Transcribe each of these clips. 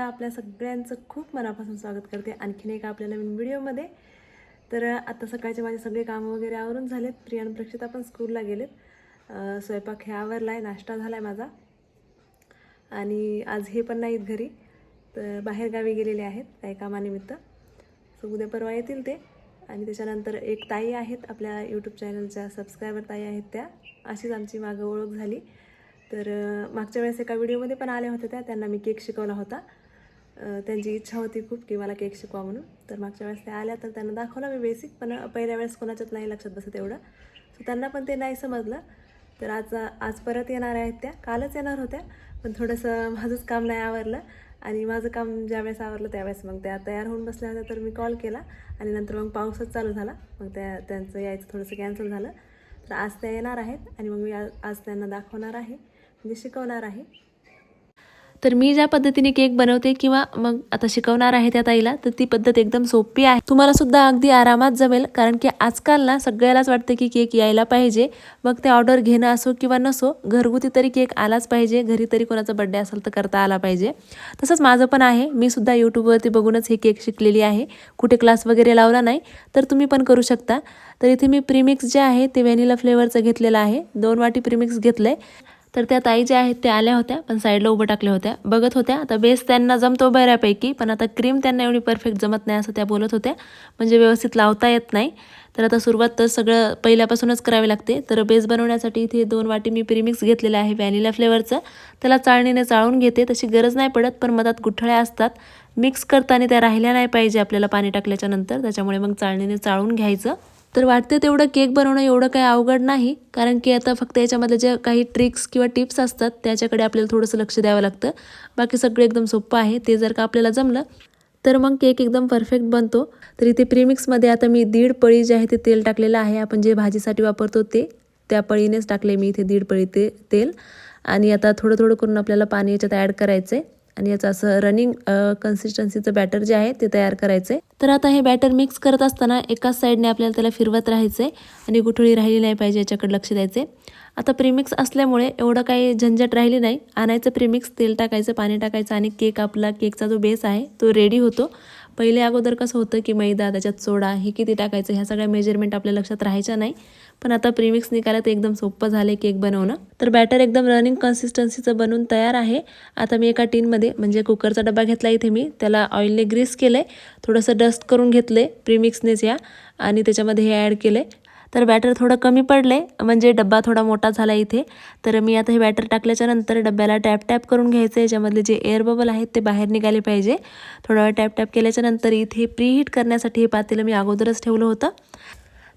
नमस्कार आपल्या सगळ्यांचं खूप मनापासून स्वागत करते. आणखीन एका आपल्या नवीन व्हिडिओमध्ये. तर आता सकाळचे माझे सगळे कामं वगैरे आवरून झालेत. प्रिया आणि प्रक्षिता पण स्कूलला गेलेत. स्वयंपाक हे आवरला आहे नाश्ता झाला आहे माझा. आणि आज हे पण नाहीत घरी. तर बाहेरगावी गेलेले आहेत काही कामानिमित्त. सो उद्या परवा येतील ते. आणि त्याच्यानंतर एक ताई आहेत आपल्या यूट्यूब चॅनलच्या सबस्क्रायबर ताई आहेत त्या. अशीच आमची मागं ओळख झाली. तर मागच्या वेळेस एका व्हिडिओमध्ये पण आल्या होत्या त्या. त्यांना मी केक शिकवला होता. त्यांची इच्छा होती खूप की मला केक शिकवा म्हणून. तर मागच्या वेळेस त्या आल्या तर त्यांना दाखवला मी बेसिक पण पहिल्या वेळेस कोणाच्याच नाही लक्षात बसत एवढं. सो त्यांना पण ते नाही समजलं. तर आज आज परत येणार आहेत त्या. कालच येणार होत्या पण थोडंसं माझंच काम नाही आवरलं. आणि माझं काम ज्यावेळेस आवरलं त्यावेळेस मग त्या तयार होऊन बसल्या होत्या तर मी कॉल केला. आणि नंतर मग पाऊसच चालू झाला. मग त्या त्यांचं यायचं थोडंसं कॅन्सल झालं. तर आज त्या येणार आहेत. आणि मग मी आज आज त्यांना दाखवणार आहे. म्हणजे शिकवणार आहे. तर मी ज्या पद्धतीने केक बनवते किंवा मग आता शिकवणार आहे त्या ताईला तर ती पद्धत एकदम सोपी आहे. तुम्हाला सुद्धा अगदी आरामात जमेल कारण की आजकाल ना सगळ्यालाच वाटतं की केक यायला पाहिजे. मग ते ऑर्डर घेणं असो किंवा नसो घरगुती तरी केक आलाच पाहिजे. घरी तरी कोणाचा बड्डे असेल तर करता आला पाहिजे. तसंच माझं पण आहे. मी सुद्धा यूट्यूबवरती बघूनच हे केक शिकलेली आहे. कुठे क्लास वगैरे लावला नाही तर तुम्ही पण करू शकता. तर इथे मी प्रीमिक्स जे आहे ते व्हॅनिला फ्लेवरचं घेतलेलं आहे. दोन वाटी प्रीमिक्स घेतलं आहे तर त्या ताई ज्या आहेत त्या आल्या होत्या पण साईडला उभं टाकल्या होत्या. बघत होत्या. आता बेस त्यांना जमतो बऱ्यापैकी पण आता क्रीम त्यांना एवढी परफेक्ट जमत नाही असं त्या बोलत होत्या. म्हणजे व्यवस्थित लावता येत नाही. तर आता सुरुवात तर सगळं पहिल्यापासूनच करावी लागते. तर बेस बनवण्यासाठी इथे दोन वाटी मी प्रीमिक्स घेतलेलं आहे व्हॅनिला फ्लेवरचं त्याला चाळणीने चाळून घेते. तशी गरज नाही पडत पण मधात गुठळ्या असतात. मिक्स करताना त्या राहिल्या नाही पाहिजे आपल्याला पाणी टाकल्याच्या नंतर. त्याच्यामुळे मग चाळणीने चाळून घ्यायचं. तर वाटते तेवढं केक बनवणं एवढं काही अवघड नाही कारण की आता फक्त याच्यामधल्या ज्या काही ट्रिक्स किंवा टिप्स असतात त्याच्याकडे आपल्याला थोडंसं लक्ष द्यावं लागतं. बाकी सगळं एकदम सोपं आहे ते जर का आपल्याला जमलं तर मग केक एकदम परफेक्ट बनतो. तर इथे प्रीमिक्समध्ये आता मी दीड पळी जे आहे ते तेल टाकलेलं आहे आपण जे भाजीसाठी वापरतो ते त्या पळीनेच टाकले मी इथे दीड पळी ते तेल. आणि आता थोडं थोडं करून आपल्याला पाणी याच्यात ॲड करायचं आहे आणि याचं असं रनिंग कन्सिस्टन्सीचं बॅटर जे आहे ते तयार करायचं आहे तर आता हे बॅटर मिक्स करत असताना एकाच साईडने आपल्याला त्याला फिरवत राहायचं आहे आणि गुठळी राहिली नाही पाहिजे याच्याकडे लक्ष द्यायचे आता प्रीमिक्स असल्यामुळे एवढं काही झंझट राहिली नाही. आणायचं प्रीमिक्स तेल टाकायचं पाणी टाकायचं आणि केक आपला केकचा जो बेस आहे तो रेडी होतो. पहिले अगोदर कसं होतं की मैदा त्याच्यात सोडा हे किती टाकायचं ह्या सगळ्या मेजरमेंट आपल्या लक्षात राहायच्या नाही. पण आता प्रीमिक्स निघालं तर एकदम सोपं झालं केक बनवणं. तर बॅटर एकदम रनिंग कन्सिस्टन्सीचं बनवून तयार आहे. आता मी एका टीनमध्ये म्हणजे कुकरचा डबा घेतला इथे मी त्याला ऑइलने ग्रीस केलं आहे थोडंसं डस्ट करून घेतलं आहे प्रीमिक्सनेच या आणि त्याच्यामध्ये हे ॲड केलं आहे तर बॅटर थोडं कमी पडलं आहे म्हणजे डब्बा थोडा मोठा झाला इथे. तर मी आता हे बॅटर टाकल्याच्या नंतर डब्याला टॅप टॅप करून घ्यायचं याच्यामधले जे एअर बबल आहेत ते बाहेर निघाले पाहिजे. थोडा वेळ टॅप टॅप केल्याच्यानंतर इथे प्रीहीट करण्यासाठी हे पातेलं मी अगोदरच ठेवलं होतं.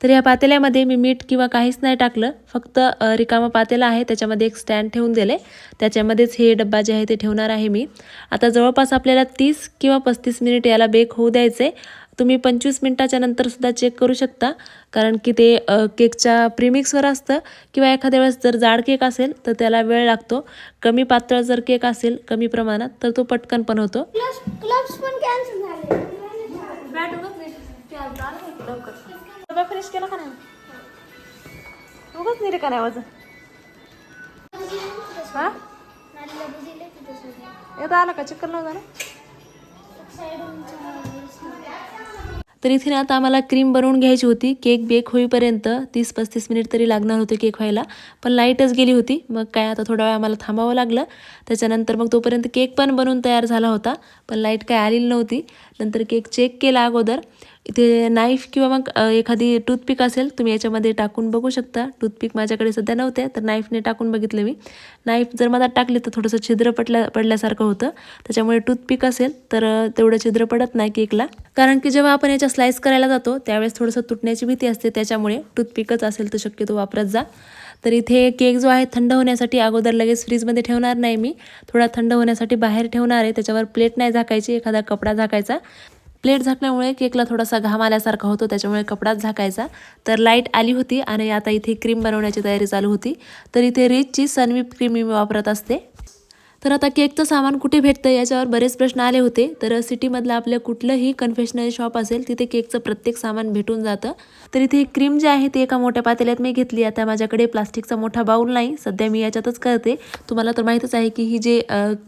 तर या पातेल्यामध्ये मी मीठ किंवा काहीच नाही टाकलं. फक्त रिकामं पातेलं आहे. त्याच्यामध्ये एक स्टँड ठेवून दिले. त्याच्यामध्येच हे डब्बा जे आहे ते ठेवणार आहे मी. आता जवळपास आपल्याला तीस किंवा पस्तीस मिनिट याला बेक होऊ द्यायचे. तुम्ही पंचवीस मिनटाच्या नंतर सुद्धा चेक करू शकता. कारण की ते केकच्या प्रीमिक्सवर असतं किंवा एखाद्या वेळेस जर जाड केक असेल तर त्याला वेळ लागतो. कमी पातळ जर केक असेल कमी प्रमाणात तर तो पटकन पण होतो. क्लब्स क्लब्स पण कॅन्सल झाले. डबा फिनिश केला का नाही? उगाच नाही रे का नाही वजन हा? येतं आलं का? चक्कर नव्हतं ना तर इथे ना आता आम्हाला क्रीम बनवून घ्यायची होती. केक बेक होईपर्यंत तीस पस्तीस मिनिट तरी लागणार होते केक व्हायला. पण लाईटच गेली होती. मग काय आता थोडा वेळ आम्हाला थांबावं लागलं. त्याच्यानंतर मग तोपर्यंत केक पण बनवून तयार झाला होता. पण लाइट काय आलेली नव्हती. नंतर केक चेक केला अगोदर. इथे नाईफ किंवा मग एखादी टूथपिक असेल तुम्ही याच्यामध्ये टाकून बघू शकता. टूथपिक माझ्याकडे सध्या नव्हते तर नाईफने टाकून बघितलं मी. नाईफ जर मधात टाकली तर थोडंसं छिद्र पडल्या पडल्यासारखं होतं. त्याच्यामुळे टूथपिक असेल तर तेवढं छिद्र पडत नाही केकला. कारण की जेव्हा आपण याच्या स्लाइस करायला जातो त्यावेळेस थोडंसं तुटण्याची भीती असते. त्याच्यामुळे टूथपिकच असेल तर शक्यतो वापरत जा. तर इथे केक जो आहे थंड होण्यासाठी अगोदर लगेच फ्रीजमध्ये ठेवणार नाही मी. थोडा थंड होण्यासाठी बाहेर ठेवणार आहे. त्याच्यावर प्लेट नाही झाकायची एखादा कपडा झाकायचा. प्लेट झाकल्यामुळे केकला थोडासा घाम आल्यासारखा होतो त्याच्यामुळे कपडाच झाकायचा. तर लाइट आली होती आणि आता इथे क्रीम बनवण्याची तयारी चालू होती. तर इथे रिचची सनविप क्रीम मी वापरत असते. तर आता केकचं सामान कुठे भेटतं याच्यावर बरेच प्रश्न आले होते. तर सिटीमधलं आपलं कुठलंही कन्फेशनरी शॉप असेल तिथे केकचं प्रत्येक सामान भेटून जातं. तर इथे क्रीम जी आहे ती एका मोठ्या पातेल्यात मी घेतली. आता माझ्याकडे प्लास्टिकचा मोठा बाऊल नाही. सध्या मी याच्यातच करते. तुम्हाला तर माहीतच आहे की ही जे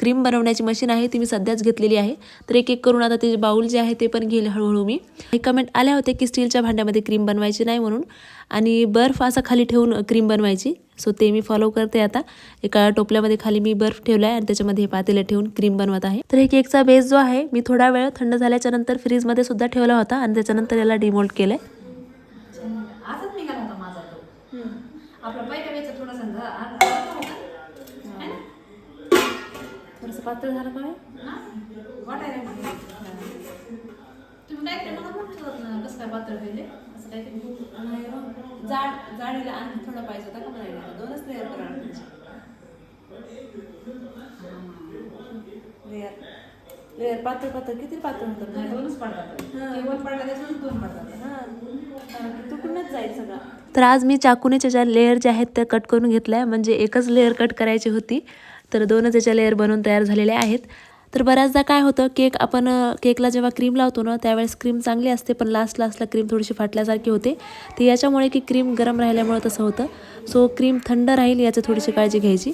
क्रीम बनवण्याची मशीन आहे ती मी सध्याच घेतलेली आहे. तर एक एक करून आता ते बाऊल जे आहे ते पण घेईल हळूहळू मी. हे कमेंट आल्या होते की स्टीलच्या भांड्यामध्ये क्रीम बनवायची नाही म्हणून. आणि बर्फ असा खाली ठेवून क्रीम बनवायची. सो ते मी फॉलो करते आता. एका टोपल्यामध्ये खाली मी बर्फ ठेवला आहे आणि त्याच्यामध्ये हे पातेलं ठेवून क्रीम बनवत आहे. तर हे केकचा बेस जो आहे मी थोडा वेळ थंड झाल्याच्यानंतर फ्रीजमध्ये सुद्धा ठेवला होता आणि त्याच्यानंतर याला डिमोल्ड केलं आजच निघाला होता माझा तो. आपला पहिल्या वेळेचा थोडासा झा- आ- आ- होता. है. ना? थोडंसं पातळ झालं? वाटायला काय ना कसं काय पातळ पहिले असं काय केलं हो. जाड जाड आणखी थोडा पाहिजे होता का मला दोनच लेअर करायला लेअर लेअर पातळ पातळ. किती पातळ होतं? नाही, दोनच पडतात हा. तुकडूनच जाईल सगळं तर आज मी चाकूनेच्या ज्या लेअर ज्या आहेत त्या कट करून घेतल्या. म्हणजे एकच लेअर कट करायची होती. तर दोनच याच्या लेअर बनवून तयार झालेल्या आहेत. तर बऱ्याचदा काय होतं केक आपण केकला जेव्हा क्रीम लावतो ना त्यावेळेस क्रीम चांगली असते पण लास्ट लास्टला क्रीम थोडीशी फाटल्यासारखी होते. तर याच्यामुळे की क्रीम गरम राहिल्यामुळे तसं होतं. सो क्रीम थंड राहील याची थोडीशी काळजी घ्यायची.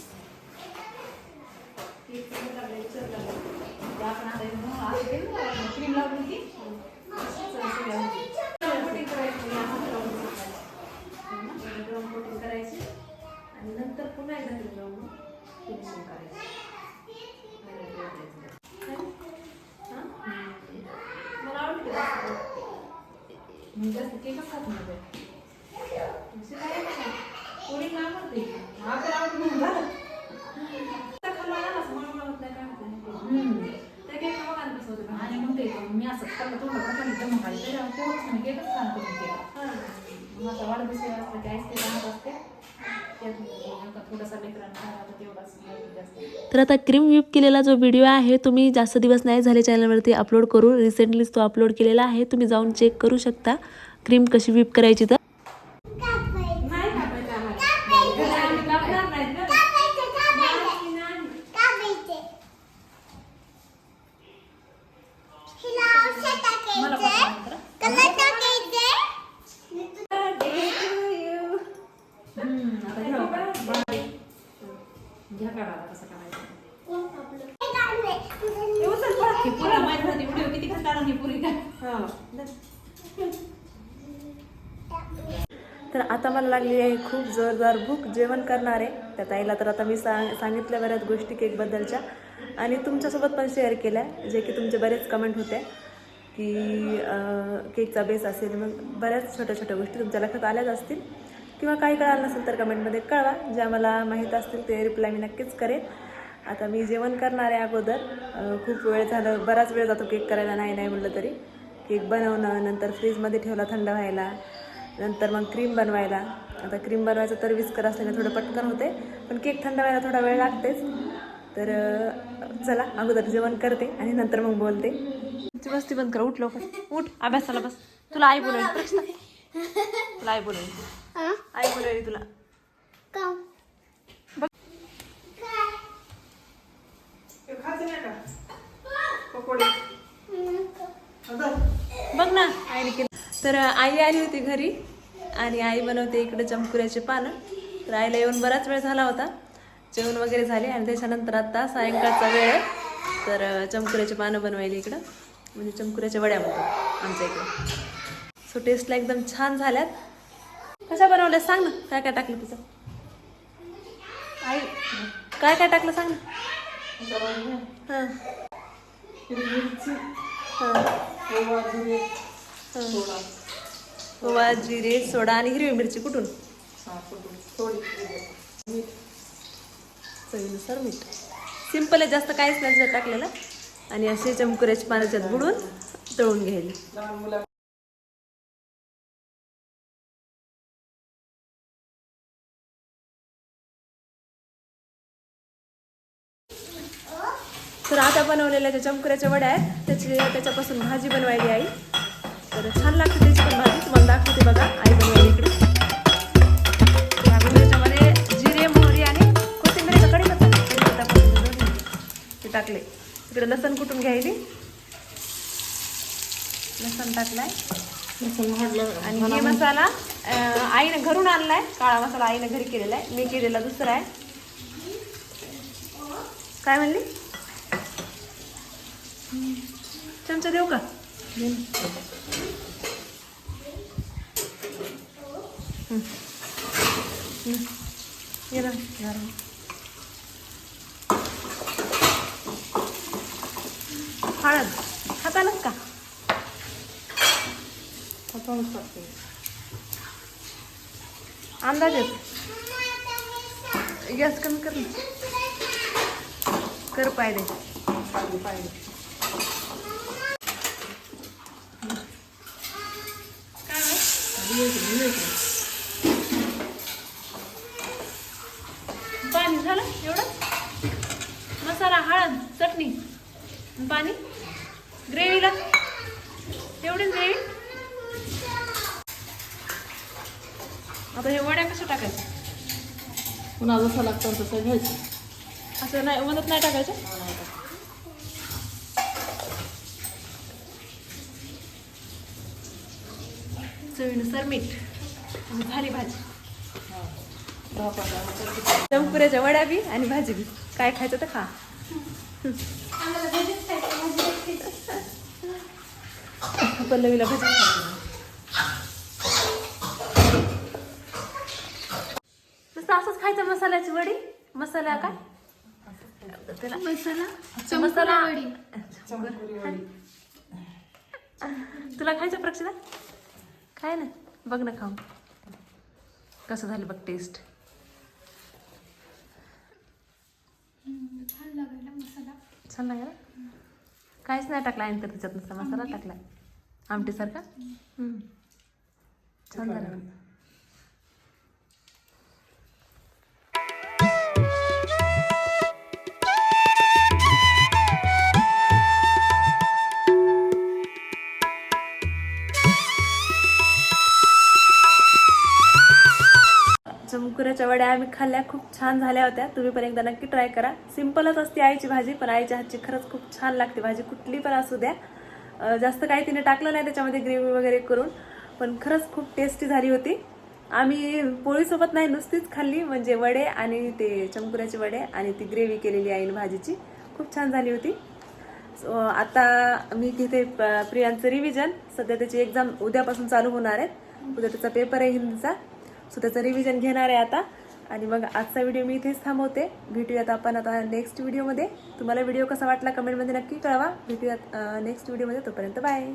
आणि मग ते मी असं पोहोच केकच करून केलं वाढदिवस की असते तर आता क्रीम व्हिप केलेला जो व्हिडिओ आहे तुम्ही जास्त दिवस नाही झाले चॅनलवरती अपलोड करू रिसेंटलीच तो अपलोड केलेला आहे तुम्ही जाऊन चेक करू शकता क्रीम कशी व्हिप करायची तर नाही कापायचं आम्हाला. घरी आम्ही कापणार नाहीत ना. मला पाठवा नंतर. हम्म, आता घ्या बारीक. घ्या काढा आता कसं काढायचं. हे उचल परत. ही पुरी माहीत व्हिडिओ किती ही पुरी काय तर आता मला लागली आहे खूप जोरदार भूक जेवण करणार आहे. त्या ताईला तर आता मी सांग सांगितल्या बऱ्याच गोष्टी केकबद्दलच्या आणि तुमच्यासोबत पण शेअर केल्या जे की तुमचे बरेच कमेंट होते की केकचा बेस असेल. मग बऱ्याच छोट्या छोट्या गोष्टी तुमच्या लक्षात आल्याच असतील. किंवा काही कळालं नसेल तर कमेंटमध्ये कळवा. ज्या मला माहीत असतील ते रिप्लाय मी नक्कीच करेन. आता मी जेवण करणार आहे अगोदर खूप वेळ झालं बराच वेळ जातो केक करायला नाही नाही म्हटलं तरी. केक बनवणं नंतर फ्रीजमध्ये ठेवला थंड व्हायला नंतर मग क्रीम बनवायला. आता क्रीम बनवायचं तर विस्कर असल्याने थोडं पटकन होते पण केक थंड व्हायला थोडा वेळ लागतेच. तर चला अगोदर जेवण करते आणि नंतर मग बोलते. तुमची मस्ती बंद कर उठ लवकर. उठ अभ्यासाला बस. तुला आई बोलवली. प्रश्न. तुला आई बोलवली. आई बोलवली तुला. बघ ना आईने केलं. तर आई आली होती घरी आणि आई बनवते इकडे चमकुऱ्याचे पानं. तर आईला येऊन बराच वेळ झाला होता. जेवण वगैरे झाले आणि त्याच्यानंतर आता सायंकाळचा वेळ आहे. तर चमकुऱ्याचे पानं बनवायला इकडं. म्हणजे चमकुऱ्याच्या वड्या म्हणतात आमच्या इकडे. सो टेस्टला एकदम छान झाल्यात. कशा बनवल्या सांग ना काय काय टाकलं तुझं? आई. काय काय टाकलं सांग ना? हां. हां. ओवा जिरे सोडा आणि हिरवी मिरची कुठून? चवीनुसार मीठ. सिंपल आहे जास्त काहीच नाही टाकलेलं. आणि असे चमकुऱ्याच्या पाण्याच्यात बुडून तळून घ्यायला. बनवलेल्या ज्या चमकुऱ्याच्या वड्या आहेत त्याची त्याच्यापासून भाजी बनवायली आई. तर छान लागते त्याची पण भाजी. तुम्हाला दाखवते बघा आई बनवायली इकडे. त्याच्यामध्ये जिरे मोहरी आणि कोथिंबीर कोथिंबीर दोन्ही. टाकले. इकडे लसण कुटून घ्यायली? लसण टाकलाय. आणि हे मसाला आईने घरून आणलाय. काळा मसाला आईने घरी केलेला आहे. मी केलेला दुसरा आहे. काय म्हणली? चमचा देऊ का. हळद. हातालाच का? अंदाज. येत गॅस कमी कर ना. कर पायदे पाणी झालं? एवढं? मसाला हळद चटणी. पाणी? ग्रेव्हीला? तेवढीच ग्रेव्ही? आता हे वड्या कसं टाकायचं पुन्हा जसं लागतं तसं घ्यायचं. असं नाही मदत नाही टाकायचं चवीनुसार मीठ. आणि झाली भाजी. चमपुऱ्याच्या वड्या बी आणि भाजी बी. काय खायचं तर खा. पल्लवीला भाजी नुसतं असंच खायचं मसाल्याची वडी? मसाला काय? त्याला मसाला? मसाला. वडी. तुला खायचं प्रक्षिता काय ना बघ ना खाऊन. कसं झालं बघ टेस्ट छान लागायला मसाला. छान लागला काहीच नाही टाकला आहे तर त्याच्यात नुसता मसाला टाकलाय आमटीसारखा. छान झालं. चमकुऱ्याच्या वड्या आम्ही खाल्ल्या खूप छान झाल्या होत्या. तुम्ही पण एकदा नक्की ट्राय करा. सिम्पलच असते आईची भाजी पण आईच्या हातची खरंच खूप छान लागते. भाजी कुठली पण असू द्या. जास्त काही तिने टाकलं नाही त्याच्यामध्ये ग्रेव्ही वगैरे करून पण खरंच खूप टेस्टी झाली होती. आम्ही पोळीसोबत नाही नुसतीच खाल्ली. म्हणजे वडे आणि ते चमकुऱ्याचे वडे आणि ती ग्रेव्ही केलेली आईन भाजीची. खूप छान झाली होती. सो आता मी घेते प- प्रियांचं रिव्हिजन सध्या त्याची एक्झाम उद्यापासून चालू होणार आहे. उद्या त्याचा पेपर आहे हिंदीचा. सो त्याचं रिव्हिजन घेणार आहे आता. आणि मग आजचा व्हिडिओ मी इथेच थांबवते. भेटूयात आपण आता नेक्स्ट व्हिडिओमध्ये तुम्हाला व्हिडिओ कसा वाटला कमेंटमध्ये नक्की कळवा. भेटूयात नेक्स्ट व्हिडिओमध्ये तोपर्यंत बाय